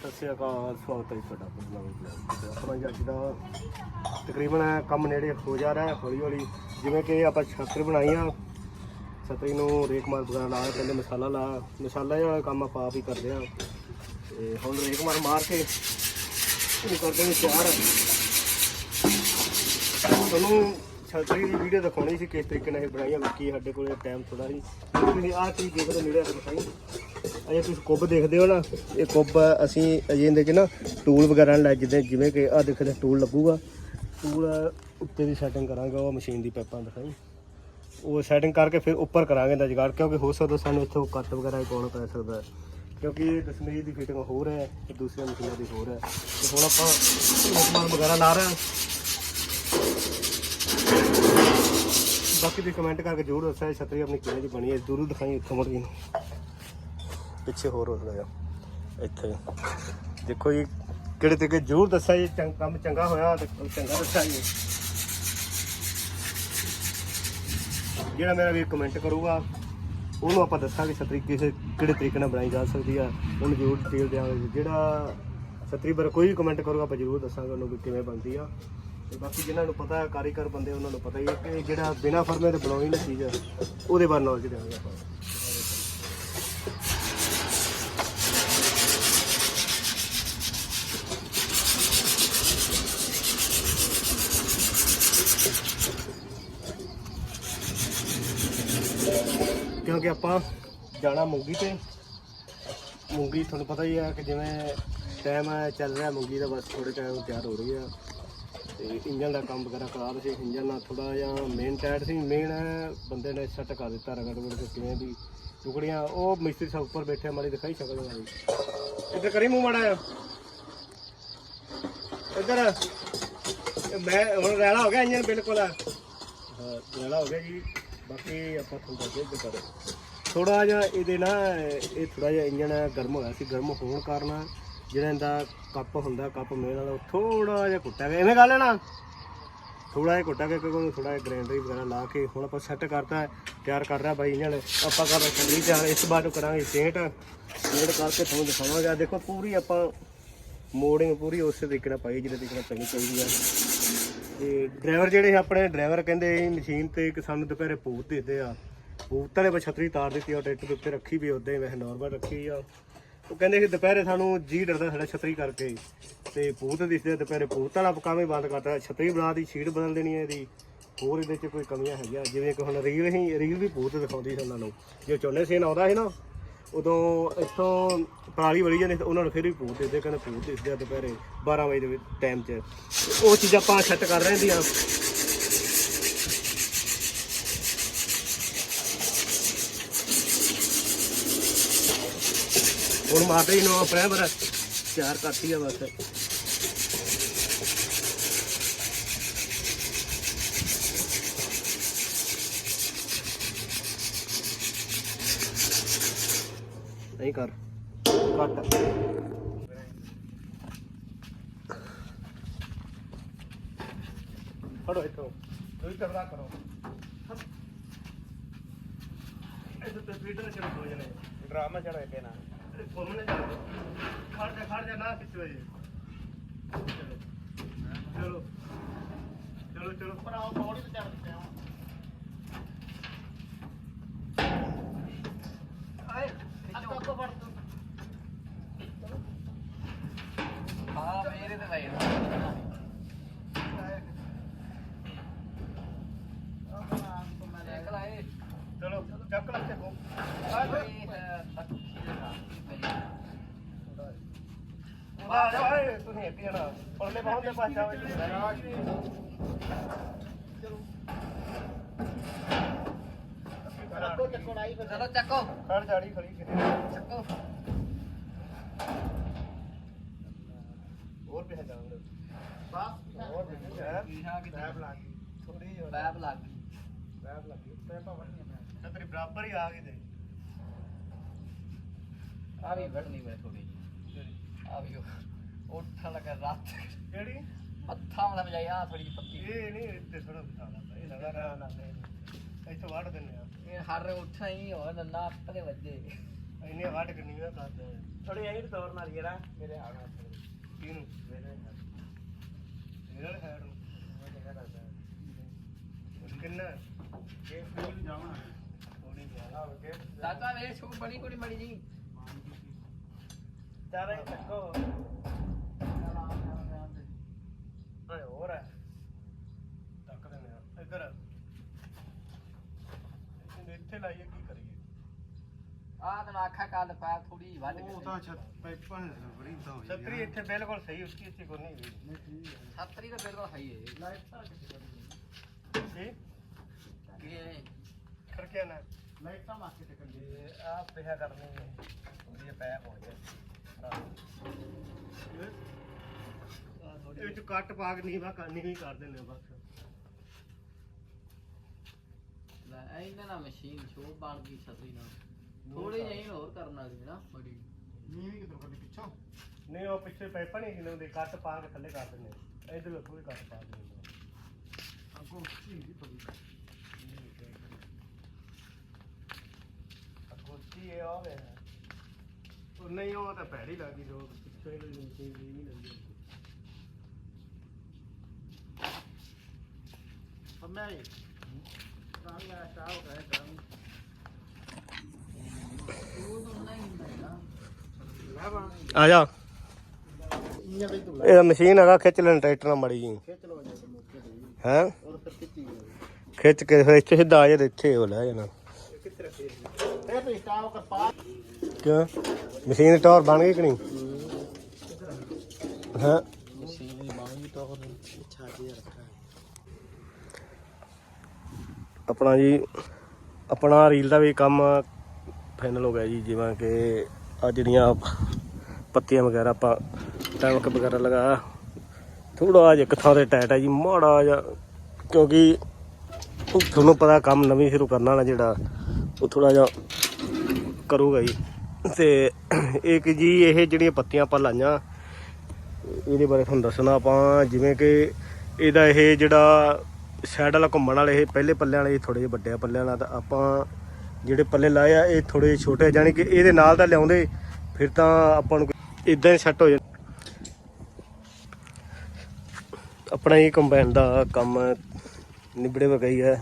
ਸਤਿ ਸ਼੍ਰੀ ਅਕਾਲ ਸਵਾਗਤ ਹੈ ਜੀ ਤੁਹਾਡਾ ਆਪਣਾ ਨਵੇਂ ਆਪਣਾ ਜੀ ਅੱਜ ਦਾ ਤਕਰੀਬਨ ਕੰਮ ਨੇੜੇ ਹੋ ਜਾ ਰਿਹਾ ਹੈ ਹੌਲੀ ਹੌਲੀ ਜਿਵੇਂ ਕਿ ਆਪਾਂ ਛਤਰੀ ਬਣਾਈ ਆ, ਛਤਰੀ ਨੂੰ ਰੇਕ ਮਾਰ ਵਗੈਰਾ ਲਾ ਕੇ ਪਹਿਲੇ ਮਸਾਲਾ ਲਾ, ਮਸਾਲਾ ਜਿਹੜਾ ਕੰਮ ਆਪਾਂ ਆਪ ਹੀ ਕਰਦੇ ਆ। ਤੇ ਹੁਣ ਰੇਕ ਮਾਰ ਮਾਰ ਕੇ ਇਹਨੂੰ ਕਰਦੇ ਨੇ ਤਿਆਰ। ਤੁਹਾਨੂੰ ਛਤਰੀ ਦੀ ਵੀਡੀਓ ਦਿਖਾਉਣੀ ਸੀ ਕਿਸ ਤਰੀਕੇ ਨਾਲ ਇਹ ਬਣਾਈ ਬਾਕੀ ਸਾਡੇ ਕੋਲ ਟਾਈਮ ਥੋੜਾ ਸੀ ਤੁਸੀਂ ਆਹ ਚੀਜ਼ ਦੇਖੋ ਨੇੜੇ ਆ ਕੇ ਦਿਖਾਈ। ਅਜੇ ਤੁਸੀਂ ਕੁੱਬ ਦੇਖਦੇ ਹੋ ਨਾ, ਇਹ ਕੁੱਬ ਅਸੀਂ ਅਜੇ ਇਹਦੇ 'ਚ ਨਾ ਟੂਲ ਵਗੈਰਾ ਲੈ ਜਿੱਦਾਂ ਜਿਵੇਂ ਕਿ ਆ ਦੇਖਦੇ ਟੂਲ ਲੱਗੂਗਾ। ਟੂਲ ਉੱਤੇ ਦੀ ਸੈਟਿੰਗ ਕਰਾਂਗੇ, ਉਹ ਮਸ਼ੀਨ ਦੀ ਪਾਈਪਾਂ ਦਿਖਾਈ। ਉਹ ਸੈਟਿੰਗ ਕਰਕੇ ਫਿਰ ਉੱਪਰ ਕਰਾਂਗੇ ਇਹਦਾ ਜਗਾੜ, ਕਿਉਂਕਿ ਹੋ ਸਕਦਾ ਸਾਨੂੰ ਇੱਥੋਂ ਕੱਟ ਵਗੈਰਾ ਹੀ ਪੈ ਸਕਦਾ ਕਿਉਂਕਿ ਇਹ ਦਸ਼ਮੇਸ਼ ਦੀ ਫਿਟਿੰਗ ਹੋ ਰਿਹਾ ਹੈ ਤੇ ਦੂਸਰੀਆਂ ਮਸ਼ੀਨਾਂ ਦੀ ਹੋ ਰਿਹਾ ਹੈ। ਤੇ ਹੁਣ ਆਪਾਂ ਸਮਾਨ ਵਗੈਰਾ ਲਾ ਰਹੇ ਹਾਂ। ਬਾਕੀ ਤੁਸੀਂ ਕਮੈਂਟ ਕਰਕੇ ਜ਼ਰੂਰ ਦੱਸਿਆ ਇਹ ਛਤਰੀ ਆਪਣੀ ਕਿਵੇਂ ਦੀ ਬਣੀ ਹੈ, ਜ਼ਰੂਰ ਦਿਖਾਈ ਇੱਥੋਂ ਮੁੜ ਕੇ ਪਿੱਛੇ ਹੋਰ ਹੋ ਗਿਆ ਇੱਥੇ। ਦੇਖੋ ਜੀ ਕਿਹੜੇ ਤਰੀਕੇ ਜ਼ਰੂਰ ਦੱਸਿਆ ਜੀ ਚੰਗ- ਕੰਮ ਚੰਗਾ ਹੋਇਆ ਤੇ ਚੰਗਾ ਦੱਸਿਆ ਜੀ। ਜਿਹੜਾ ਮੇਰਾ ਵੀ ਕਮੈਂਟ ਕਰੂਗਾ ਉਹਨੂੰ ਆਪਾਂ ਦੱਸਾਂਗੇ ਛਤਰੀ ਕਿਸੇ ਕਿਹੜੇ ਤਰੀਕੇ ਨਾਲ ਬਣਾਈ ਜਾ ਸਕਦੀ ਆ। ਉਹਨੂੰ ਜ਼ਰੂਰ ਡਿਟੇਲ ਦਿਆਂਗੇ। ਜਿਹੜਾ ਛਤਰੀ ਬਾਰੇ ਕੋਈ ਵੀ ਕਮੈਂਟ ਕਰੂਗਾ ਆਪਾਂ ਜ਼ਰੂਰ ਦੱਸਾਂਗੇ ਉਹਨੂੰ ਵੀ ਕਿਵੇਂ ਬਣਦੀ ਆ। ਤੇ ਬਾਕੀ ਜਿਨ੍ਹਾਂ ਨੂੰ ਪਤਾ ਕਾਰੀਗਰ ਬੰਦੇ ਉਹਨਾਂ ਨੂੰ ਪਤਾ ਹੀ ਹੈ ਕਿ ਜਿਹੜਾ ਬਿਨਾ ਫਰਮੇ ਤੇ ਬਣਾਉਣੀ ਨਾ ਚੀਜ਼ ਆ, ਉਹਦੇ ਬਾਰੇ ਨੌਲੇਜ ਦੇਵਾਂਗੇ ਆਪਾਂ। ਕਿਉਂਕਿ ਆਪਾਂ ਜਾਣਾ ਮੂੰਗੀ ਤੇ। ਮੂੰਗੀ ਤੁਹਾਨੂੰ ਪਤਾ ਹੀ ਹੈ ਕਿ ਜਿਵੇਂ ਟਾਈਮ ਚੱਲ ਰਿਹਾ ਮੂੰਗੀ ਦਾ ਬਸ ਥੋੜੇ ਟਾਈਮ ਤਿਆਰ ਹੋ ਰਹੀ ਆ। ਤੇ ਇੰਜਨ ਦਾ ਕੰਮ ਵਗੈਰਾ ਕਰਾ ਰਹੇ ਸੀ ਇੰਜਨ ਨਾਲ ਥੋੜਾ ਜਿਹਾ ਮੇਨ ਟਾਇਰ ਸੀ। ਮੇਨ ਬੰਦੇ ਨੇ ਸੈੱਟ ਕਰ ਦਿੱਤਾ ਰਗੜ ਰਗੜ ਕੇ ਕਿਵੇਂ ਵੀ ਟੁਕੜੀਆਂ। ਉਹ ਮਿਸਤਰੀ ਸਾਹਿਬ ਉੱਪਰ ਬੈਠੇ ਮਾਰੀ ਦਿਖਾਈ ਸ਼ਕਲ ਵਾਲੀ ਇੱਧਰ ਕਰੀ ਮੂੰਹ ਮਾੜਾ ਇੱਧਰ। ਮੈਂ, ਹੁਣ ਰੈਲਾ ਹੋ ਗਿਆ ਇੰਜਨ ਬਿਲਕੁਲ। ਹਾਂ, ਰੈਲਾ ਹੋ ਗਿਆ ਜੀ। ਬਾਕੀ ਆਪਾਂ ਤੁਹਾਨੂੰ ਦੱਸ ਦੇ ਕਰ ਥੋੜਾ ਜਿਹਾ ਇਹਦੇ ਨਾ, ਇਹ ਥੋੜਾ ਜਿਹਾ ਇੰਜਣ ਗਰਮ ਹੋਇਆ ਸੀ, ਗਰਮ ਹੋਣ ਕਾਰਨ ਜਿਹੜਾ ਇਹਦਾ ਕੱਪ ਹੁੰਦਾ, ਕੱਪ ਮੇਲ ਵਾਲਾ ਥੋੜਾ ਜਿਹਾ ਕੁੱਟਿਆ ਗਿਆ। ਐਵੇਂ ਗੱਲ ਹੈ ਨਾ? ਥੋੜਾ ਜਿਹਾ ਕੁੱਟਿਆ ਗਿਆ, ਕਿਉਂਕਿ ਉਹਨੂੰ ਥੋੜਾ ਜਿਹਾ ਗ੍ਰਾਈਂਡਰ ਵਗੈਰਾ ਲਾ ਕੇ ਹੁਣ ਆਪਾਂ ਸੈੱਟ ਕਰਤਾ ਤਿਆਰ ਕਰ ਰਿਹਾ ਬਾਈ ਨੇ ਆਪਾਂ ਕਰ ਰਹੇ ਚੰਗੀ ਤਿਆਰ, ਇਸ ਬਾਅਦ ਕਰਾਂਗੇ ਪੇਂਟ ਪੇਂਟ ਕਰਕੇ ਤੁਹਾਨੂੰ ਦਿਖਾਵਾਂਗਾ। ਦੇਖੋ, ਪੂਰੀ ਆਪਾਂ ਮੋਡਿੰਗ ਪੂਰੀ ਉਸੇ ਤਰੀਕੇ ਨਾਲ ਪਾਈ ਜਿਹੜੇ ਤਰੀਕੇ ਨਾਲ ਪੈਣੀ ਚਾਹੀਦੀ ਆ ਤੇ ਡਰਾਈਵਰ ਜਿਹੜੇ ਸੀ ਆਪਣੇ ਡਰਾਈਵਰ ਕਹਿੰਦੇ ਸੀ, ਮਸ਼ੀਨ ਤੇ ਇੱਕ ਸਾਨੂੰ ਦੁਪਹਿਰੇ ਭੂਤ ਦਿਖਦੇ ਆ। ਭੂਤਾਂ ਨੇ ਪਰ ਛਤਰੀ ਤਾਰ ਦਿੱਤੀ ਆ ਟਰੈਕਟਰ ਦੇ ਉੱਤੇ ਰੱਖੀ ਵੀ ਉਦਾਂ ਹੀ ਵੈਸੇ ਨੋਰਮਲ ਰੱਖੀ ਆ। ਉਹ ਕਹਿੰਦੇ ਸੀ ਦੁਪਹਿਰੇ ਸਾਨੂੰ ਜੀ ਡਰਦਾ ਸਾਡਾ ਛਤਰੀ ਕਰਕੇ। ਤੇ ਭੂਤ ਦਿਖਦੇ ਆ, ਦੁਪਹਿਰੇ ਭੂਤ ਵਾਲਾ ਕੰਮ ਹੀ ਬੰਦ ਕਰਤਾ, ਛਤਰੀ ਬਣਾ ਦੀ ਸ਼ੀਟ ਬਦਲ ਦੇਣੀ ਹੈ ਇਹਦੀ। ਹੋਰ ਇਹਦੇ 'ਚ ਕੋਈ ਕਮੀਆਂ ਹੈਗੀਆਂ, ਜਿਵੇਂ ਕਿ ਹੁਣ ਰੀਲ ਹੀ, ਰੀਲ ਵੀ ਭੂਤ ਦਿਖਾਉਂਦੀ ਸੀ ਉਹਨਾਂ ਨੂੰ। ਜੇ ਚੋਨੇ ਸੇਨ ਆਉਂਦਾ ਸੀ ਨਾ ਉਦੋਂ ਇੱਥੋਂ ਪਰਾਲੀ ਵੜੀ ਜਾਂਦੇ ਸੀ, ਉਹਨਾਂ ਨੂੰ ਫਿਰ ਵੀ ਭੂਤ ਦਿਖਦੇ ਕਹਿੰਦੇ ਭੂਤ ਦਿਖਦੇ ਆ ਦੁਪਹਿਰੇ 12 ਵਜੇ ਦੇ ਟਾਈਮ 'ਚ। ਤੇ ਉਹ ਚੀਜ਼ਾਂ ਆਪਾਂ ਸੈੱਟ ਕਰ ਰਹੇ ਦੀਆਂ ਹੁਣ ਮਾਰਦੇ ਹੀ ਨੋ ਪ੍ਰਾਈਮਰ ਤਿਆਰ ਕਰਤੀ ਆ ਬਸ। ਨਹੀਂ ਕਰ ਕੱਟ ਫੜੋ ਇੱਥੋਂ ਤੁਸੀਂ ਕਰਦਾ ਕਰੋ ਇਹ ਤਾਂ ਤਸਵੀਰਾਂ ਚਲੋ ਹੋ ਜਾਣੇ ਡਰਾਮਾ ਚੜਾ ਕੇ ਨਾ ਫੋਨ ਨੇ ਜਾ ਖੜ ਜਾ ਖੜ ਜਾ ਨਾ ਕਿੱਥੇ ਹੋਏ ਚਲੋ ਚਲੋ ਚਲੋ ਪਰ ਆਓ ਬੋੜੀ ਤੇ ਚੜ ਦਿੱਤੇ ਆ ਆਏ ਅੱਜ ਕੱਕੋ ਫੜ ਤੂੰ ਹਾਂ ਮੇਰੇ ਤੇ ਲਾਈ ਚਲੋ ਚੱਕ ਲੈ ਚੱਕੋ ਆ ਜਾ ਓਏ ਤੁਸੀਂ ਜਾਣਾ। ਪਰਲੇ ਬਹੁਤ ਦੇ ਪਾਸ ਜਾਓ ਚਲੋ ਚੱਕੋ। ਖੜ ਜਾੜੀ ਖੜੀ ਕਿਤੇ ਚੱਕੋ। ਹੋਰ ਵੀ ਹੈ ਜਾਣਗੇ ਬਸ। ਹੋਰ ਵੀ ਹੈ ਪੈਪ ਲੱਗ ਗਈ। ਥੋੜੀ ਜਿਹੀ ਪੈਪ ਲੱਗ ਗਈ। ਪੈਪ ਲੱਗ ਗਈ। ਪੈਪਾਂ ਵੜਨੀਆਂ ਮੈਂ ਤੇਰੀ ਬਰਾਬਰ ਹੀ ਆ ਗਈ ਤੇ ਆ ਵੀ ਵੜਨੀ ਮੇਰੇ ਥੋੜੀ ਜੀ ਆ ਵੀ ਉਹ ਉੱਠਣ ਲੱਗਾ ਰਾਤ। ਕਿਹੜੀ? ਮੱਥਾ ਮਲਾ ਵਜਾਈ ਆ ਥੋੜੀ ਜਿਹੀ ਪੱਤੀ ਇਹ ਨਹੀਂ ਇੱਥੇ ਥੋੜਾ ਬਿਠਾਣਾ ਇਹ ਲਗਾ ਨਾ ਨਾ ਇੱਥੇ ਵੜ ਦਿੰਦੇ ਆ। ਇਹ ਹਰ ਉੱਠਣਾ ਹੀ ਹੋ ਨੰਨਾ ਆਪਣੇ ਵੱਜੇ। ਇੰਨੇ ਵੱਢ ਕੇ ਨਹੀਂ ਕਰਦੇ ਥੋੜੀ ਐਂ ਤੋਰ ਨਾਲ ਯਾਰਾ ਮੇਰੇ ਆਣਾ ਕਿਹਨੂੰ? ਮੇਰੇ ਇਹਨਾਂ ਨੇ। ਹੈਡ ਨੂੰ ਕਿੰਨਾ? ਇਹ ਫੀਲ ਜਾਵਾਂ। ਹੋ ਕੇ ਛੋ ਬਣੀ ਕੁੜੀ ਮੜੀ ਜੀ ਚਾਰੇ ਤੱਕੋ ਓਏ ਹੋਰ ਹੈ। ਤੱਕ ਦੇ ਨੇ ਇੱਧਰ। ਇਹਨੂੰ ਇੱਥੇ ਲਾਈਏ ਕੀ ਕਰੀਏ? ਆ ਤਾਂ ਆਖਾ ਕੱਲ ਪਾ ਥੋੜੀ ਵੱਧ ਕੇ ਉਹ ਤਾਂ ਛੱਤ ਪੈਪਾਂ ਬੜੀ ਤਾਂ ਹੋਈ ਛਤਰੀ ਇੱਥੇ ਬਿਲਕੁਲ ਸਹੀ ਉਸकी ਇੱਥੇ ਕੋਈ ਨਹੀਂ ਹੋਈ। ਛਤਰੀ ਤਾਂ ਬਿਲਕੁਲ ਹੈ ਹੀ। ਹੈ ਜੀ ਇਹ ਖਰਕਿਆ ਨਾ ਲਾਈਟਾਂ ਮਾਰ ਕੇ ਟਕਣ ਇਹ ਆ ਪਿਆ ਕਰਨੀ ਹੈ। ਉਹਦੀ ਇਹ ਪੈ ਹੋ ਗਿਆ। ਇਹ ਚ ਕੱਟ ਪਾ ਕੇ ਨਹੀਂ ਵਾ ਕਰਨੀ ਹੀ ਕਰ ਦਿੰਦੇ ਆ ਬਸ। ਲੈ ਇਹਨਾਂ ਨਾਲ ਮਸ਼ੀਨ ਛੋ ਬਣ ਗਈ ਛਤਰੀ ਨਾਲ। ਥੋੜੀ ਜਿਹੀ ਹੋਰ ਕਰਨ ਵਾਲੀ ਨਾ ਬੜੀ। ਨੀਵੀਂ ਕਿਧਰ ਕੱਢੀ ਪਿੱਛੋਂ? ਨਹੀਂ ਉਹ ਪਿੱਛੇ ਪੈਪਾ ਨਹੀਂ ਕਿਨੇ ਹੁੰਦੇ ਕੱਟ ਪਾ ਕੇ ਥੱਲੇ ਕਰ ਦਿੰਦੇ। ਇੱਧਰ ਇਹ ਕੱਟ ਪਾ ਦਿੰਦੇ। ਅੱਗੋਂ ਢੀਂਗੀ ਥੋੜੀ ਕੁਰਸੀ ਇਹ ਆਵੇ ਉਹ ਨਹੀਂ ਉਹ ਤਾਂ ਭੈੜੀ ਲੱਗੀ ਜੋ ਪਿੱਛੇ ਹੀ ਮਸ਼ੀਨ ਨਹੀਂ ਲੱਗੀ ਚਾਹ ਆ ਜਾ। ਇਹ ਹੈਗਾ ਖਿੱਚ ਲੈਣ ਟਰੈਕਟਰ ਨਾਲ ਮੜੀ ਜੀ ਖਿੱਚ ਲੋ ਜੇ ਮੌਕੇ ਤੇ। ਹੈ? ਖਿੱਚੀ ਕੇ ਫਿਰ ਇੱਥੇ ਸਿੱਧਾ ਆ ਜਾ ਇੱਥੇ ਹੋ ਲੈ ਜਾਣਾ। ਇਹ ਤੇ ਕਿਉਂ? ਮਸ਼ੀਨ ਟੌਰ ਬਣ ਗਈ ਕਿ ਨਹੀਂ? ਹਾਂ। ਮਸ਼ੀਨ ਦੀ ਤਾਂ ਹੋਰ ਛਾਜੇ ਰੱਖਾ ਆਪਣਾ ਜੀ, ਆਪਣਾ ਰੀਲ ਦਾ ਵੀ ਕੰਮ ਫਾਈਨਲ ਹੋ ਗਿਆ ਜੀ, ਜਿਵੇਂ ਕਿ ਆ ਜਿਹੜੀਆਂ ਪੱਤੀਆਂ ਵਗੈਰਾ ਆਪਾਂ ਟੈਮਕ ਵਗੈਰਾ ਲਗਾਇਆ ਥੋੜਾ ਜਿਹਾ ਇੱਕ ਥਾਂ ਤੇ ਟਾਈਟ ਹੈ ਜੀ, ਮਾੜਾ ਜਿਹਾ, ਕਿਉਂਕਿ ਤੁਹਾਨੂੰ ਪਤਾ ਕੰਮ ਨਵੀਂ ਸ਼ੁਰੂ ਕਰਨਾ ਨਾ ਜਿਹੜਾ, ਉਹ ਥੋੜਾ ਜਿਹਾ ਕਰੂਗਾ ਜੀ। ਤੇ ਇੱਕ ਜੀ ਇਹ ਜਿਹੜੀਆਂ ਪੱਤੀਆਂ ਆਪਾਂ ਲਾਈਆਂ ਇਹਦੇ ਬਾਰੇ ਤੁਹਾਨੂੰ ਦੱਸਣਾ ਆਪਾਂ ਜਿਵੇਂ ਕਿ ਇਹਦਾ ਇਹ ਜਿਹੜਾ ਸਾਈਡ ਵਾਲਾ ਘੁੰਮਣ ਵਾਲੇ ਇਹ ਪਹਿਲੇ ਪੱਲਿਆਂ ਵਾਲੇ ਥੋੜੇ ਜਿਹੇ ਵੱਡੇ ਪੱਲਿਆਂ ਵਾਲਾ ਤਾਂ ਆਪਾਂ ਜਿਹੜੇ ਪੱਲੇ ਲਾਏ ਆ ਇਹ ਥੋੜੇ ਛੋਟੇ ਆ, ਜਾਣੀ ਕਿ ਇਹਦੇ ਨਾਲ ਤਾਂ ਲਿਆਉਂਦੇ ਫਿਰ ਤਾਂ ਆਪਾਂ ਨੂੰ ਇਦਾਂ ਹੀ ਸੈੱਟ ਹੋ ਜਾਂਦਾ ਆਪਣਾ ਇਹ ਕੰਬਾਈਨ ਦਾ ਕੰਮ ਨਿਬੜੇ ਵ ਗਈ ਹੈ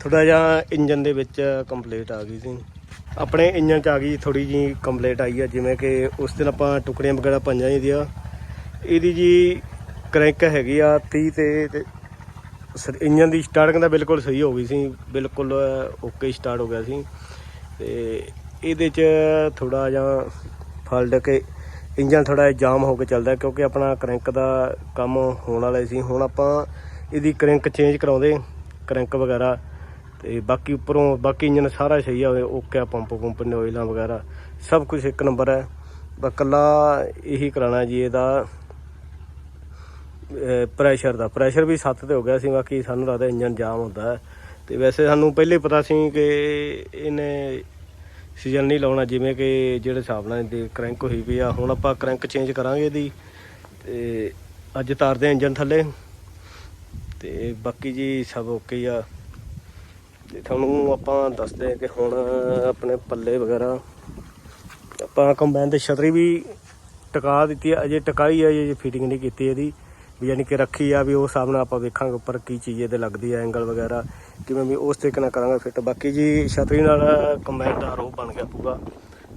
ਥੋੜਾ ਜਿਹਾ ਇੰਜਨ ਦੇ ਵਿੱਚ ਕੰਪਲੀਟ ਆ ਗਈ ਸੀ। ਆਪਣੇ ਇੰਜਨ ਚ ਆ ਗਈ ਥੋੜੀ ਜੀ ਕੰਪਲੀਟ ਆਈ ਆ, ਜਿਵੇਂ ਕਿ ਉਸ ਦਿਨ ਆਪਾਂ ਟੁਕੜੀਆਂ ਵਗੈਰਾ ਪੰਜਾਂ ਦੀਆਂ। ਇਹਦੀ ਜੀ ਕਰੈਂਕ ਹੈਗੀ ਆ 30 ਤੇ ਤੇ ਇੰਜਨ ਦੀ ਸਟਾਰਟਿੰਗ ਤਾਂ ਬਿਲਕੁਲ ਸਹੀ ਹੋ ਗਈ ਸੀ, ਬਿਲਕੁਲ ਓਕੇ ਸਟਾਰਟ ਹੋ ਗਿਆ ਸੀ। ਤੇ ਇਹਦੇ ਚ ਥੋੜਾ ਜਿਹਾ ਫਲਡ ਕੇ ਇੰਜਨ ਥੋੜਾ ਜਾਮ ਹੋ ਕੇ ਚੱਲਦਾ, ਕਿਉਂਕਿ ਆਪਣਾ ਕਰੈਂਕ ਦਾ ਕੰਮ ਹੋਣ ਵਾਲਾ ਸੀ। ਹੁਣ ਆਪਾਂ ਇਹਦੀ ਕਰੈਂਕ ਚੇਂਜ ਕਰਾਉਂਦੇ ਕਰੈਂਕ ਵਗੈਰਾ। ਤੇ ਬਾਕੀ ਉੱਪਰੋਂ ਬਾਕੀ ਇੰਜਨ ਸਾਰਾ ਸਹੀ ਆ ਓਕੇ ਆ, ਪੰਪ ਪੰਪ ਨੇ ਆਇਲਾਂ ਵਗੈਰਾ, ਸਭ ਕੁਝ ਇੱਕ ਨੰਬਰ ਹੈ। ਬਸ ਇਕੱਲਾ ਇਹੀ ਕਰਾਣਾ ਜੀ, ਇਹਦਾ ਪ੍ਰੈਸ਼ਰ ਦਾ। ਪ੍ਰੈਸ਼ਰ ਵੀ 7 ਤੇ ਹੋ ਗਿਆ ਸੀ, ਬਾਕੀ ਸਾਨੂੰ ਲੱਗਦਾ ਇੰਜਨ ਜਾਮ ਹੁੰਦਾ ਹੈ। ਤੇ ਵੈਸੇ ਸਾਨੂੰ ਪਹਿਲੇ ਪਤਾ ਸੀ ਕਿ ਇਹਨੇ ਸੀਜ਼ਨ ਨਹੀਂ ਲਾਉਣਾ, ਜਿਵੇਂ ਕਿ ਜਿਹੜੇ ਹਿਸਾਬ ਨਾਲ ਇਹਦੀ ਕਰੰਕ ਹੋਈ ਵੀ ਆ। ਹੁਣ ਆਪਾਂ ਕਰੰਕ ਚੇਂਜ ਕਰਾਂਗੇ ਇਹਦੀ, ਤੇ ਅੱਜ ਤਾਰਦੇ ਇੰਜਨ ਥੱਲੇ। ਤੇ ਬਾਕੀ ਜੀ ਸਭ ਓਕੇ ਆ। ਤੇ ਤੁਹਾਨੂੰ ਆਪਾਂ ਦੱਸਦੇ ਹਾਂ ਕਿ ਹੁਣ ਆਪਣੇ ਪੱਲੇ ਵਗੈਰਾ ਆਪਾਂ ਕੰਬਾਈਨ ਤੇ ਛਤਰੀ ਵੀ ਟਿਕਾ ਦਿੱਤੀ ਹੈ ਅਜੇ ਟਿਕਾਈ ਹੈ ਅਜੇ ਫਿਟਿੰਗ ਨਹੀਂ ਕੀਤੀ ਇਹਦੀ। ਵੀ ਯਾਨੀ ਕਿ ਰੱਖੀ ਆ, ਵੀ ਉਸ ਹਿਸਾਬ ਨਾਲ ਆਪਾਂ ਵੇਖਾਂਗੇ ਉੱਪਰ ਕੀ ਚੀਜ਼ ਇਹਦੇ ਲੱਗਦੀ ਹੈ ਐਂਗਲ ਵਗੈਰਾ। ਕਿਵੇਂ ਵੀ ਉਸ ਤਰੀਕੇ ਨਾਲ ਕਰਾਂਗੇ ਫਿੱਟ ਬਾਕੀ ਜੀ ਛਤਰੀ ਨਾਲ ਕੰਬਾਈਨ ਦਾ ਰੋਹ ਬਣ ਗਿਆ ਪੂਰਾ।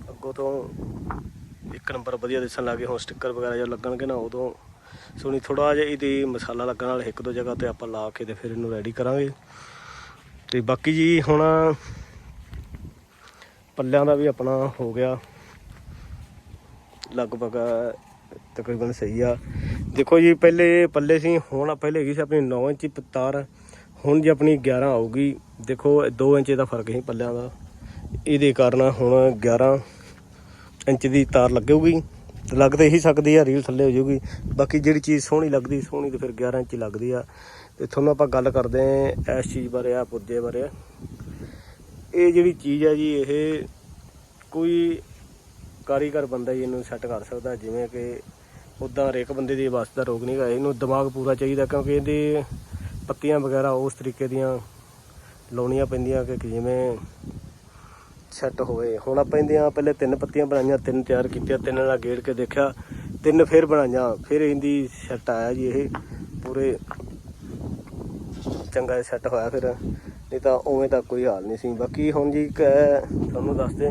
ਅੱਗੋਂ ਤੋਂ ਇੱਕ ਨੰਬਰ ਵਧੀਆ ਦਿਸਣ ਲੱਗੇ ਹੁਣ ਸਟicker ਵਗੈਰਾ ਜਦੋਂ ਲੱਗਣਗੇ ਨਾ, ਉਦੋਂ ਸੋਣੀ ਥੋੜਾ ਜਿਹਾ ਇਹਦੀ ਮਸਾਲਾ ਲੱਗਣ ਵਾਲਾ ਇੱਕ ਦੋ ਜਗ੍ਹਾ ਤੇ ਆਪਾਂ ਲਾ ਕੇ ਤੇ ਫਿਰ ਇਹਨੂੰ ਰੈਡੀ ਕਰਾਂਗੇ। ਤੇ ਬਾਕੀ ਜੀ ਹੁਣ ਪੱਲਿਆਂ ਦਾ ਵੀ ਆਪਣਾ ਹੋ ਗਿਆ। ਲਗਭਗ ਤਕਰੀਬਨ ਸਹੀ ਆ। ਦੇਖੋ ਜੀ, ਪਹਿਲੇ ਪੱਲੇ ਸੀ, ਹੁਣ ਪਹਿਲੇ ਹੈਗੀ ਸੀ ਆਪਣੀ 9 ਇੰਚ ਤਾਰ। ਹੁਣ ਜੀ ਆਪਣੀ 11 ਆਊਗੀ। ਦੇਖੋ 2 ਇੰਚ ਦਾ ਫ਼ਰਕ ਸੀ ਪੱਲਿਆਂ ਦਾ। ਇਹਦੇ ਕਾਰਨ ਹੁਣ 11 ਇੰਚ ਦੀ ਤਾਰ ਲੱਗੇਗੀ ਲੱਗ ਤਾਂ ਇਹੀ ਸਕਦੀ ਆ, ਰੀਲ ਥੱਲੇ ਹੋ ਜਾਊਗੀ ਬਾਕੀ ਜਿਹੜੀ ਚੀਜ਼ ਸੋਹਣੀ ਲੱਗਦੀ, ਸੋਹਣੀ ਤੇ ਫਿਰ 11 ਇੰਚ ਲੱਗਦੀ ਆ। ਤੇ ਤੁਹਾਨੂੰ ਆਪਾਂ ਗੱਲ ਕਰਦੇ ਆਂ ਇਸ ਚੀਜ਼ ਬਾਰੇ ਆ ਪੁਰਜੇ ਬਾਰੇ। ਇਹ ਜਿਹੜੀ ਚੀਜ਼ ਆ ਜੀ, ਇਹ ਕੋਈ ਕਾਰੀਗਰ ਬੰਦਾ ਜੀ ਇਹਨੂੰ ਸੈੱਟ ਕਰ ਸਕਦਾ, ਜਿਵੇਂ ਕਿ ਉਦਾਂ ਹਰੇਕ ਬੰਦੇ ਦੀ ਵਸ ਦਾ ਰੋਗ ਨਹੀਂ ਗਾ ਇਹਨੂੰ ਦਿਮਾਗ ਪੂਰਾ ਚਾਹੀਦਾ, ਕਿਉਂਕਿ ਇਹਦੇ ਪੱਤੀਆਂ ਵਗੈਰਾ ਉਸ ਤਰੀਕੇ ਦੀਆਂ ਲਾਉਣੀਆਂ ਪੈਂਦੀਆਂ ਕਿ ਜਿਵੇਂ ਸੈੱਟ ਹੋਵੇ। ਹੁਣ ਆਪਾਂ ਇਹਦੀਆਂ ਪਹਿਲੇ ਤਿੰਨ ਪੱਤੀਆਂ ਬਣਾਈਆਂ, ਤਿੰਨ ਤਿਆਰ ਕੀਤੀਆਂ, ਤਿੰਨ ਨਾਲ ਗੇੜ ਕੇ ਦੇਖਿਆ, ਤਿੰਨ ਫਿਰ ਬਣਾਈਆਂ, ਫਿਰ ਇਹਦੀ ਸੈੱਟ ਆਇਆ ਜੀ ਇਹ ਪੂਰੇ ਚੰਗਾ ਸੈੱਟ ਹੋਇਆ ਫਿਰ, ਨਹੀਂ ਤਾਂ ਉਵੇਂ ਤਾਂ ਕੋਈ ਹਾਲ ਨਹੀਂ ਸੀ। ਬਾਕੀ ਹੁਣ ਜੀ ਇੱਕ ਤੁਹਾਨੂੰ ਦੱਸਦੇ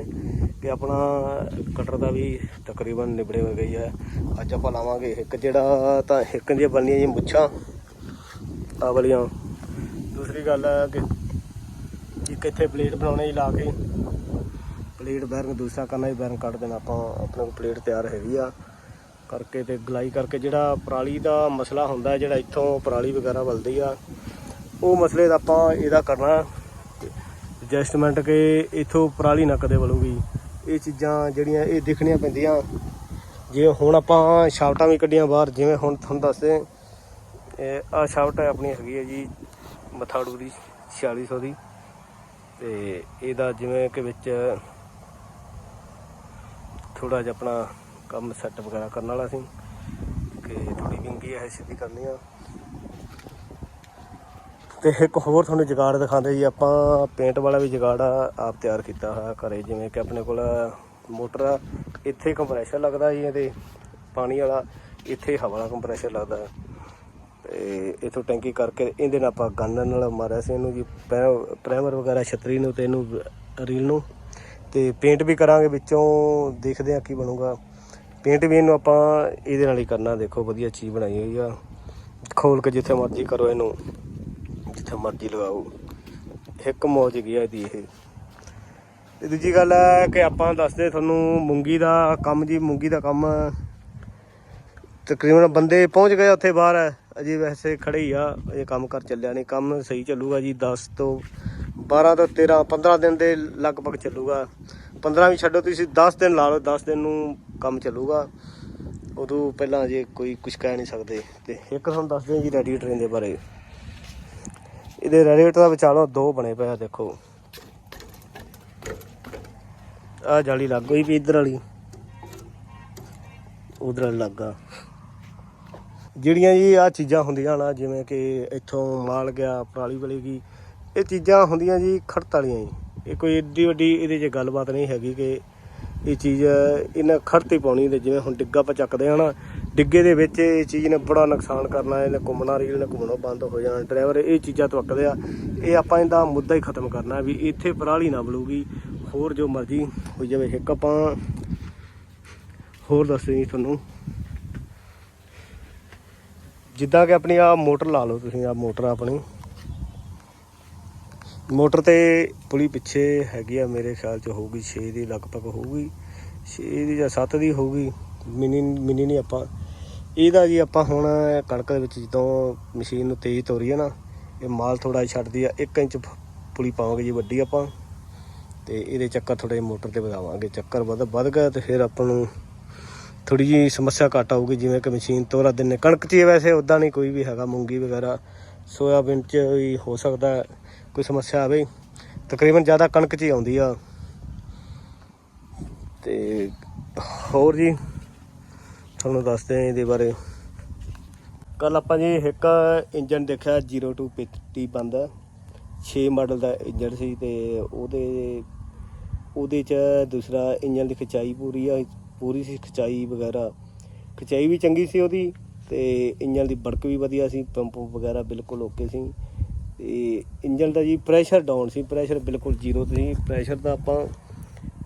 ਕਿ ਆਪਣਾ ਕਟਰ ਦਾ ਵੀ ਤਕਰੀਬਨ ਨਿਬੜੇ ਹੋ ਗਈ ਹੈ। ਅੱਜ ਆਪਾਂ ਲਾਵਾਂਗੇ ਇੱਕ ਜਿਹੜਾ ਤਾਂ ਇੱਕ ਦੀਆਂ ਬਣਨੀਆਂ ਜੀ ਮੁੱਛਾਂ, ਆਹ ਵਾਲੀਆਂ। ਦੂਸਰੀ ਗੱਲ ਹੈ ਕਿ ਇੱਕ ਇੱਥੇ ਪਲੇਟ ਬਣਾਉਣੇ ਜੀ ਲਾ ਕੇ। ਪਲੇਟ ਬੈਰਿੰਗ ਦੂਸਰਾ ਕਰਨਾ ਹੀ ਬੈਰਿੰਗ ਕੱਢ ਦੇਣਾ ਆਪਾਂ, ਆਪਣੇ ਕੋਲ ਪਲੇਟ ਤਿਆਰ ਹੈਗੀ ਆ। ਕਰਕੇ ਤੇ ਗਲਾਈ ਕਰਕੇ ਜਿਹੜਾ ਪਰਾਲੀ ਦਾ ਮਸਲਾ ਹੁੰਦਾ ਜਿਹੜਾ ਇੱਥੋਂ ਪਰਾਲੀ ਵਗੈਰਾ ਬਲਦੀ ਆ ਉਹ ਮਸਲੇ ਦਾ ਆਪਾਂ ਇਹਦਾ ਕਰਨਾ। ਐਡਜਸਟਮੈਂਟ ਕਿ ਇੱਥੋਂ ਪਰਾਲੀ ਨਾ ਕਦੇ ਵਲੂਗੀ ਇਹ ਚੀਜ਼ਾਂ ਜਿਹੜੀਆਂ ਇਹ ਦੇਖਣੀਆਂ ਪੈਂਦੀਆਂ। ਜੇ ਹੁਣ ਆਪਾਂ ਸ਼ਾਫਟਾਂ ਵੀ ਕੱਢੀਆਂ ਬਾਹਰ, ਜਿਵੇਂ ਹੁਣ ਤੁਹਾਨੂੰ ਦੱਸਦੇ ਇਹ ਆ ਸ਼ਾਫਟ ਆਪਣੀ ਹੈਗੀ ਹੈ ਜੀ, ਮਥਾੜੂ ਦੀ 4600 ਦੀ। ਤੇ ਇਹਦਾ ਜਿਵੇਂ ਕਿ ਵਿੱਚ ਥੋੜਾ ਜਿਹਾ ਆਪਣਾ ਕੰਮ ਸੈੱਟ ਵਗੈਰਾ ਕਰਨ ਵਾਲਾ ਸੀ। ਕਿ ਥੋੜੀ ਵਿੰਗੀ ਹੈ ਸਿੱਧੀ ਕਰਨੀ ਆ। ਤੇ ਇੱਕ ਹੋਰ ਤੁਹਾਨੂੰ ਜਗਾੜ ਦਿਖਾਉਂਦੇ ਜੀ, ਆਪਾਂ ਪੇਂਟ ਵਾਲਾ ਵੀ ਜਗਾੜ ਆਪ ਤਿਆਰ ਕੀਤਾ ਹੋਇਆ ਘਰੇ, ਜਿਵੇਂ ਕਿ ਆਪਣੇ ਕੋਲ ਮੋਟਰ ਆ, ਇੱਥੇ ਕੰਪਰੈਸ਼ਰ ਲੱਗਦਾ ਜੀ ਇਹਦੇ, ਪਾਣੀ ਵਾਲਾ, ਇੱਥੇ ਹਵਾ ਵਾਲਾ ਕੰਪਰੈਸ਼ਰ ਲੱਗਦਾ। ਹੈ। ਤੇ ਇਥੋਂ ਟੈਂਕੀ ਕਰਕੇ ਇਹਦੇ ਨਾਲ ਆਪਾਂ ਗੰਨ ਨਾਲ ਮਾਰਿਆ ਸੀ ਇਹਨੂੰ ਜੀ ਪ੍ਰੈ- ਪ੍ਰਾਈਮਰ ਵਗੈਰਾ ਛਤਰੀ ਨੂੰ ਤੇ ਇਹਨੂੰ ਰੀਲ ਨੂੰ। ਤੇ ਪੇਂਟ ਵੀ ਕਰਾਂਗੇ ਵਿੱਚੋਂ, ਦੇਖਦੇ ਆ ਕੀ ਬਣੂਗਾ। ਪੇਂਟ ਵੀ ਇਹਨੂੰ ਆਪਾਂ ਇਹਦੇ ਨਾਲ ਹੀ ਕਰਨਾ, ਦੇਖੋ ਵਧੀਆ ਚੀਜ਼ ਬਣਾਈ ਹੋਈ ਆ। ਖੋਲ ਕੇ ਜਿੱਥੇ ਮਰਜ਼ੀ ਕਰੋ ਇਹਨੂੰ। ਜਿੱਥੇ ਮਰਜ਼ੀ ਲਗਾਓ। ਇੱਕ ਮੌਜ ਗਿਆ ਆ ਇਹ। ਤੇ ਦੂਜੀ ਗੱਲ ਹੈ ਕਿ ਆਪਾਂ ਦੱਸਦੇ ਤੁਹਾਨੂੰ ਮੂੰਗੀ ਦਾ ਕੰਮ ਜੀ, ਮੂੰਗੀ ਦਾ ਕੰਮ। ਤਕਰੀਬਨ ਬੰਦੇ ਪਹੁੰਚ ਗਏ ਉੱਥੇ ਬਾਹਰ। ਅਜੇ ਵੈਸੇ ਖੜੇ ਹੀ ਆ, ਅਜੇ ਕੰਮ ਕਰ ਚੱਲਿਆ ਨਹੀਂ। ਕੰਮ ਸਹੀ ਚੱਲੂਗਾ ਜੀ 10 ਤੋਂ 12 ਤੋਂ 13 15 ਦਿਨ ਦੇ ਲਗਭਗ ਚੱਲੂਗਾ। 15 ਵੀ ਛੱਡੋ, ਤੁਸੀਂ 10 ਦਿਨ ਲਾ ਲਓ 10 ਦਿਨ ਨੂੰ ਕੰਮ ਚੱਲੂਗਾ। ਉਦੋਂ ਪਹਿਲਾਂ ਅਜੇ ਕੋਈ ਕੁਝ ਕਹਿ ਨਹੀਂ ਸਕਦੇ। ਤੇ ਇੱਕ ਤੁਹਾਨੂੰ ਦੱਸਦੇ ਜੀ ਜੀ ਰੈਡੀਏਟਰ ਦੇ ਬਾਰੇ। ਇਹਦੇ ਰੇਟ ਦਾ ਵਿਚਾਲੋ ਦੋ ਬਣੇ ਪਏ ਆ, ਦੇਖੋ। ਆ ਜਾਲੀ ਲੱਗ ਗਈ ਵੀ ਇਧਰ ਵਾਲੀ। ਉਧਰ ਵਾਲੀ ਲੱਗਾ ਜਿਹੜੀਆਂ ਜੀ ਆ ਚੀਜ਼ਾਂ ਹੁੰਦੀਆਂ ਨਾ, ਜਿਵੇਂ ਕਿ ਇੱਥੋਂ ਮਾਲ ਗਿਆ, ਪਰਾਲੀ ਵਾਲੀ ਗਈ, ਇਹ ਚੀਜ਼ਾਂ ਹੁੰਦੀਆਂ ਜੀ ਖੜਤ ਵਾਲੀਆਂ ਜੀ। ਇਹ ਕੋਈ ਏਡੀ ਵੱਡੀ ਇਹਦੇ 'ਚ ਗੱਲਬਾਤ ਨਹੀਂ ਹੈਗੀ ਕਿ ਇਹ ਚੀਜ਼ ਇਹਨਾਂ ਖੜਤ ਹੀ ਪਾਉਣੀ ਤੇ ਜਿਵੇਂ ਹੁਣ ਡਿੱਗਾ ਆਪਾਂ ਚੱਕਦੇ ਆ ਨਾ ਡਿੱਗੇ ਦੇ ਵਿੱਚ ਇਹ ਚੀਜ਼ ਨੇ ਬੜਾ ਨੁਕਸਾਨ ਕਰਨਾ, ਇਹਨੇ ਘੁੰਮਣਾ, ਰੀਲ ਨੇ ਘੁੰਮਣਾ ਬੰਦ ਹੋ ਜਾਣਾ, ਡਰਾਈਵਰ ਇਹ ਚੀਜ਼ਾਂ ਤੋਂ ਆ। ਇਹ ਆਪਾਂ ਇਹਦਾ ਮੁੱਦਾ ਹੀ ਖਤਮ ਕਰਨਾ ਵੀ ਇੱਥੇ ਪਰਾਲੀ ਨਾ ਬਲੂਗੀ, ਹੋਰ ਜੋ ਮਰਜ਼ੀ ਹੋ ਜਾਵੇ। ਇੱਕ ਆਪਾਂ ਹੋਰ ਦੱਸਦੇ ਜੀ ਤੁਹਾਨੂੰ। ਜਿੱਦਾਂ ਕਿ ਆਪਣੀ ਆ ਮੋਟਰ ਲਾ ਲਓ ਤੁਸੀਂ, ਆ ਮੋਟਰ ਆਪਣੀ। ਮੋਟਰ ਤੇ ਪੁਲੀ ਪਿੱਛੇ ਹੈਗੀ ਆ, ਮੇਰੇ ਖਿਆਲ ਚ ਹੋਊਗੀ 6 ਦੀ ਲਗਭਗ ਹੋਊਗੀ। 6 ਦੀ ਜਾਂ 7 ਦੀ ਹੋਊਗੀ, ਮਿਨੀ ਮਿਨੀ ਨਹੀਂ ਆਪਾਂ ਇਹਦਾ ਜੀ ਆਪਾਂ ਹੁਣ ਕਣਕ ਦੇ ਵਿੱਚ ਜਦੋਂ ਮਸ਼ੀਨ ਨੂੰ ਤੇਜ਼ ਤੋਰੀਏ ਨਾ, ਇਹ ਮਾਲ ਥੋੜਾ ਛੱਡਦੀ ਆ 1 ਇੰਚ ਪੁਲੀ ਪਾਵਾਂਗੇ ਜੀ ਵੱਡੀ ਆਪਾਂ, ਤੇ ਇਹਦੇ ਚੱਕਰ ਥੋੜੇ ਮੋਟਰ ਤੇ ਵਧਾਵਾਂਗੇ, ਚੱਕਰ ਵੱਧ ਵੱਧ ਗਿਆ ਤੇ ਫਿਰ ਆਪਾਂ ਨੂੰ ਥੋੜੀ ਜੀ ਸਮੱਸਿਆ ਘੱਟ ਆਊਗੀ, ਜਿਵੇਂ ਕਿ ਮਸ਼ੀਨ ਤੋਰਾ ਦਿੰਨੇ, ਕਣਕ 'ਚ ਹੀ ਵੈਸੇ ਉਦਾਂ ਨਹੀਂ ਕੋਈ ਵੀ ਹੈਗਾ, ਮੂੰਗੀ ਵਗੈਰਾ, ਸੋਇਆਬੀਨ 'ਚ ਵੀ ਹੋ ਸਕਦਾ, ਕੋਈ ਸਮੱਸਿਆ ਆਵੇ, ਤਕਰੀਬਨ ਜ਼ਿਆਦਾ ਕਣਕ 'ਚ ਹੀ ਆਉਂਦੀ ਆ। ਤੇ ਹੋਰ ਜੀ ਤੁਹਾਨੂੰ ਦੱਸਦੇ ਹਾਂ ਇਹਦੇ ਬਾਰੇ। ਕੱਲ ਆਪਾਂ ਜੀ ਇੱਕ ਇੰਜਨ ਦੇਖਿਆ 02 50 ਬੰਦ। 6 ਮਾਡਲ ਦਾ ਇੰਜਨ ਸੀ ਤੇ ਉਹਦੇ ਉਹਦੇ ਚ ਦੂਸਰਾ ਇੰਜਨ ਦੀ ਖਿਚਾਈ ਪੂਰੀ ਆ, ਪੂਰੀ ਸੀ ਖਿਚਾਈ ਵਗੈਰਾ। ਖਚਾਈ ਵੀ ਚੰਗੀ ਸੀ ਉਹਦੀ ਤੇ ਇੰਜਨ ਦੀ ਬੜਕ ਵੀ ਵਧੀਆ ਸੀ, ਪੰਪ ਵਗੈਰਾ ਬਿਲਕੁਲ ਓਕੇ ਸੀ। ਤੇ ਇੰਜਨ ਦਾ ਜੀ ਪ੍ਰੈਸ਼ਰ ਡਾਊਨ ਸੀ ਪ੍ਰੈਸ਼ਰ ਬਿਲਕੁਲ ਜ਼ੀਰੋ ਸੀ। ਪ੍ਰੈਸ਼ਰ ਦਾ ਆਪਾਂ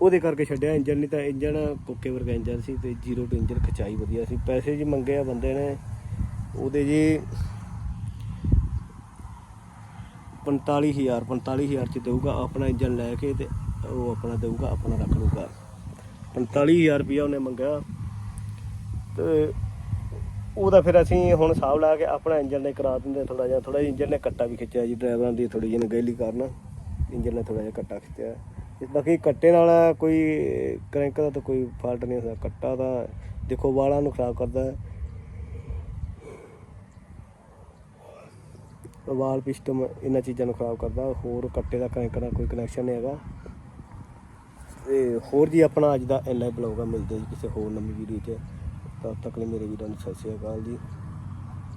ਉਹਦੇ ਕਰਕੇ ਛੱਡਿਆ ਇੰਜਨ ਨਹੀਂ ਤਾਂ ਇੰਜਨ ਕੋਕੇ ਵਰਗਾ ਇੰਜਨ ਸੀ ਤੇ ਜ਼ੀਰੋ ਟੂ ਇੰਜਨ ਖਿਚਾਈ ਵਧੀਆ ਸੀ। ਪੈਸੇ ਜੀ ਮੰਗੇ ਆ ਬੰਦੇ ਨੇ, ਉਹਦੇ ਜੀ 45000 45000 ਚ ਦੇਊਗਾ ਆਪਣਾ ਇੰਜਨ ਲੈ ਕੇ ਤੇ ਉਹ ਆਪਣਾ ਦੇਊਗਾ, ਆਪਣਾ ਰੱਖ ਲਊਗਾ। 45000 ਰੁਪਇਆ ਉਹਨੇ ਮੰਗਿਆ ਤੇ ਉਹਦਾ ਫਿਰ ਅਸੀਂ ਹੁਣ ਹਿਸਾਬ ਲਾ ਕੇ ਆਪਣਾ ਇੰਜਨ ਨੇ ਕਰਾ ਦਿੰਦੇ ਥੋੜਾ ਜਿਹਾ। ਥੋੜਾ ਜਿਹਾ ਇੰਜਨ ਨੇ ਕੱਟਾ ਵੀ ਖਿੱਚਿਆ ਜੀ, ਡਰਾਈਵਰਾਂ ਦੀ ਥੋੜੀ ਜਿਹੀ ਗੈਲੀ ਕਰਨ। ਇੰਜਨ ਨੇ ਥੋੜਾ ਜਿਹਾ ਕੱਟਾ ਖਿੱਚਿਆ। ਬਾਕੀ ਕੱਟੇ ਨਾਲ ਕੋਈ ਕਰੰਕ ਦਾ ਤਾਂ ਕੋਈ ਫਾਲਟ ਨਹੀਂ ਹੁੰਦਾ। ਕੱਟਾ ਤਾਂ ਦੇਖੋ ਵਾਲਾਂ ਨੂੰ ਖਰਾਬ ਕਰਦਾ ਹੈ। ਵਾਲ ਪਿਸਟਮ ਇਹਨਾਂ ਚੀਜ਼ਾਂ ਨੂੰ ਖਰਾਬ ਕਰਦਾ। ਹੋਰ ਕੱਟੇ ਦਾ ਕਰੰਕ ਨਾਲ ਕੋਈ ਕਨੈਕਸ਼ਨ ਨਹੀਂ ਹੈਗਾ। ਤੇ ਹੋਰ ਜੀ ਆਪਣਾ ਅੱਜ ਦਾ ਇੰਨਾ ਹੀ ਬਲੌਗ ਆ। ਮਿਲਦੇ ਜੀ ਕਿਸੇ ਹੋਰ ਨਵੀਂ ਵੀਡੀਓ 'ਚ। ਤਦ ਤੱਕ ਲਈ ਮੇਰੇ ਵੀਰਾਂ ਨੂੰ ਸਤਿ ਸ਼੍ਰੀ ਅਕਾਲ ਜੀ।